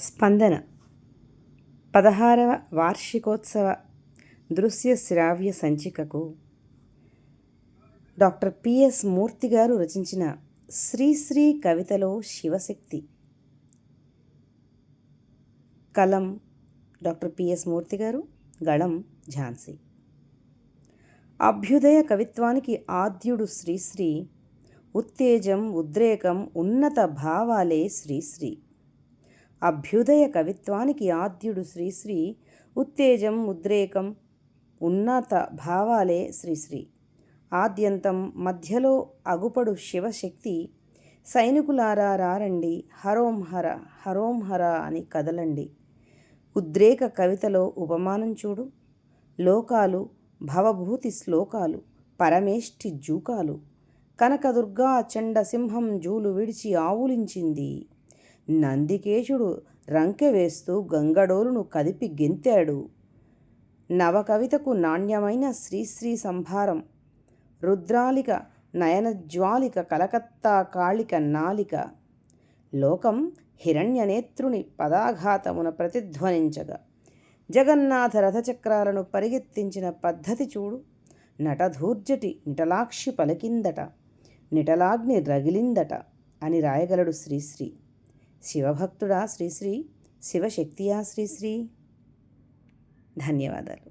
స్పందన. పదహారవ వార్షికోత్సవ దృశ్య శ్రావ్య సంచికకు డాక్టర్ పిఎస్ మూర్తి గారు రచించిన శ్రీశ్రీ కవితలో శివశక్తి. కలం డాక్టర్ పిఎస్ మూర్తి గారు గళం ఝాన్సీ. అభ్యుదయ కవిత్వానికి ఆద్యుడు శ్రీశ్రీ ఉత్తేజం ఉద్రేకం ఉన్నత భావాలే శ్రీశ్రీ అభ్యుదయ కవిత్వానికి ఆద్యుడు శ్రీశ్రీ ఉత్తేజం ఉద్రేకం ఉన్నత భావాలే శ్రీశ్రీ ఆద్యంతం మధ్యలో అగుపడు శివశక్తి సైనికులారా రారండి హరోం హర హరోం హర అని కదలండి. ఉద్రేక కవితలో ఉపమానం చూడు. లోకాలు భవభూతి శ్లోకాలు పరమేష్టి జూకాలు. కనకదుర్గా చండసింహం జూలు విడిచి ఆవులించింది. నందికేశుడు రంకె వేస్తూ గంగడోలును కదిపి గెంతాడు. నవకవితకు నాణ్యమైన శ్రీశ్రీ సంభారం రుద్రాలిక నయనజ్వాలిక కలకత్తా కాళిక నాలిక లోకం హిరణ్యనేత్రుని పదాఘాతమున ప్రతిధ్వనించగా. జగన్నాథ రథచక్రాలను పరిగెత్తించిన పద్ధతి చూడు. నటధూర్జటి నిటలాక్షి పలికిందట నిటలాగ్ని రగిలిందట అని రాయగలడు శ్రీశ్రీ. శివభక్తుడా శ్రీశ్రీ శివశక్తియా శ్రీశ్రీ ధన్యవాదాలు